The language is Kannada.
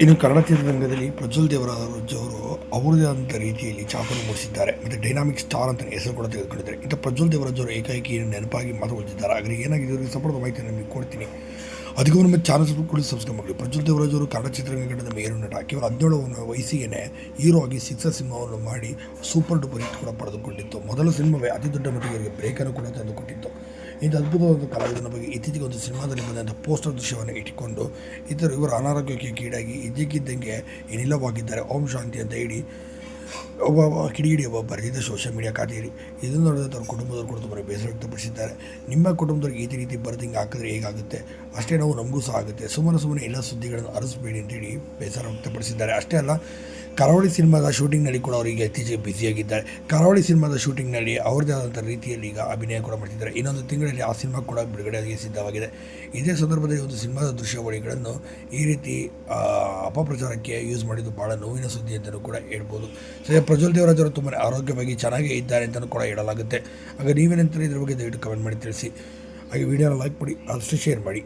ಇನ್ನು ಕನ್ನಡ ಚಿತ್ರರಂಗದಲ್ಲಿ ಪ್ರಜ್ವಲ್ ದೇವರಾಜ್ ಅವರು ಅವರದೇ ಆದಂಥ ರೀತಿಯಲ್ಲಿ ಚಾಪನ್ನು ಮೂಡಿಸಿದ್ದಾರೆ. ಮತ್ತು ಡೈನಾಮಿಕ್ ಸ್ಟಾರ್ ಅಂತ ಹೆಸರು ಕೂಡ ತೆಗೆದುಕೊಂಡಿದ್ದಾರೆ. ಇಂಥ ಪ್ರಜ್ವಲ್ ದೇವರಾಜ್ ಅವರು ಏಕಾಏಕಿ ನೆನಪಾಗಿ ಮಾತುಕೊಳ್ತಿದ್ದಾರೆ. ಆದರೆ ಏನಾಗಿದೆ? ಸಂಪೂರ್ಣ ಮಾಹಿತಿ ನಿಮಗೆ ಕೊಡ್ತೀನಿ. ಅದಕ್ಕೂ ನಮ್ಮ ಚಾನಲ್ ಕೂಡ ಸಬ್ಸ್ಕ್ರೈಬ್ ಮಾಡಿ ಪ್ರಜ್ವಲ್ ದೇವರಾಜ್ ಅವರು ಕನ್ನಡ ಚಿತ್ರರಂಗದ ಮೇರು ನಟ ಕೇವಲ ಹದಿನೇಳು ವಯಸ್ಸಿಗೆ ಹೀರೋ ಆಗಿ ಸಿಕ್ಸರ್ ಸಿನಿಮಾವನ್ನು ಮಾಡಿ ಸೂಪರ್ ಡೂಪರ್ ಹಿಟ್ ಕೂಡ ಪಡೆದುಕೊಂಡಿತ್ತು. ಮೊದಲ ಸಿನಿಮಾವೇ ಅತಿ ದೊಡ್ಡ ಮಟ್ಟಿಗೆ ಬ್ರೇಕನ್ನು ಕೂಡ ತಂದುಕೊಟ್ಟಿತ್ತು. ಇಂಥ ಅದ್ಭುತವಾದ ಕಲಾವಿದನ ಬಗ್ಗೆ ಇತ್ತೀಚೆಗೆ ಒಂದು ಸಿನಿಮಾದಲ್ಲಿ ಬಂದಂಥ ಪೋಸ್ಟರ್ ದೃಶ್ಯವನ್ನು ಇಟ್ಟುಕೊಂಡು ಇತರ ಇವರು ಅನಾರೋಗ್ಯಕ್ಕೆ ಕೀಡಾಗಿ ಇದ್ದಕ್ಕಿದ್ದಂಗೆ ಏನಿಲ್ಲವಾಗಿದ್ದಾರೆ. ಓಂ ಶಾಂತಿ ಅಂತ ಹೇಳಿ ಒಬ್ಬ ಕಿಡಿಗಿಡಿ ಒಬ್ಬ ಬರೆದಿದ್ದ ಸೋಷಿಯಲ್ ಮೀಡಿಯಾ ಖಾತೆಯಲ್ಲಿ ಇದನ್ನು ನೋಡಿದ್ರೆ ತಮ್ಮ ಕುಟುಂಬದವ್ರು ಕೂಡ ತುಂಬ ಬೇಸರ ವ್ಯಕ್ತಪಡಿಸಿದ್ದಾರೆ. ನಿಮ್ಮ ಕುಟುಂಬದವ್ರಿಗೆ ಈ ರೀತಿ ಬರೆದು ಹಿಂಗೆ ಹಾಕಿದ್ರೆ ಹೇಗಾಗುತ್ತೆ? ಅಷ್ಟೇ ನಾವು ನಮಗೂ ಸಹ ಆಗುತ್ತೆ. ಸುಮ್ಮನೆ ಸುಮ್ಮನೆ ಎಲ್ಲ ಸುದ್ದಿಗಳನ್ನು ಅರಸಬೇಡಿ ಅಂತೇಳಿ ಬೇಸರ ವ್ಯಕ್ತಪಡಿಸಿದ್ದಾರೆ. ಅಷ್ಟೇ ಅಲ್ಲ, ಕರಾವಳಿ ಸಿನಿಮಾದ ಶೂಟಿಂಗ್ನಲ್ಲಿ ಕೂಡ ಅವರಿಗೆ ಇತ್ತೀಚೆಗೆ ಬ್ಯುಸಿಯಾಗಿದ್ದಾರೆ ಕರಾವಳಿ ಸಿನಿಮಾದ ಶೂಟಿಂಗ್ನಲ್ಲಿ ಅವ್ರದ್ದೇ ಆದಂಥ ರೀತಿಯಲ್ಲಿ ಈಗ ಅಭಿನಯ ಕೂಡ ಮಾಡ್ತಿದ್ದಾರೆ. ಇನ್ನೊಂದು ತಿಂಗಳಲ್ಲಿ ಆ ಸಿನಿಮಾ ಕೂಡ ಬಿಡುಗಡೆಯಾಗಿ ಸಿದ್ಧವಾಗಿದೆ. ಇದೇ ಸಂದರ್ಭದಲ್ಲಿ ಒಂದು ಸಿನಿಮಾದ ದೃಶ್ಯಾವಳಿಗಳನ್ನು ಈ ರೀತಿ ಅಪಪ್ರಚಾರಕ್ಕೆ ಯೂಸ್ ಮಾಡಿದ್ದು ಭಾಳ ನೋವಿನ ಸುದ್ದಿ ಅಂತಲೂ ಕೂಡ ಹೇಳ್ಬೋದು. ಸದ್ಯ ಪ್ರಜ್ವಲ್ ದೇವರಾಜ್ ಅವರು ತುಂಬಾ ಆರೋಗ್ಯವಾಗಿ ಚೆನ್ನಾಗೇ ಇದ್ದಾರೆ ಅಂತಲೂ ಕೂಡ ಹೇಳಲಾಗುತ್ತೆ. ಹಾಗೆ ನೀವೇನಂತಾರೆ? ಇದ್ರ ಬಗ್ಗೆ ದಯವಿಟ್ಟು ಕಮೆಂಟ್ ಮಾಡಿ ತಿಳಿಸಿ. ಹಾಗೆ ವಿಡಿಯೋನ ಲೈಕ್ ಮಾಡಿ ಆದಷ್ಟು ಶೇರ್ ಮಾಡಿ.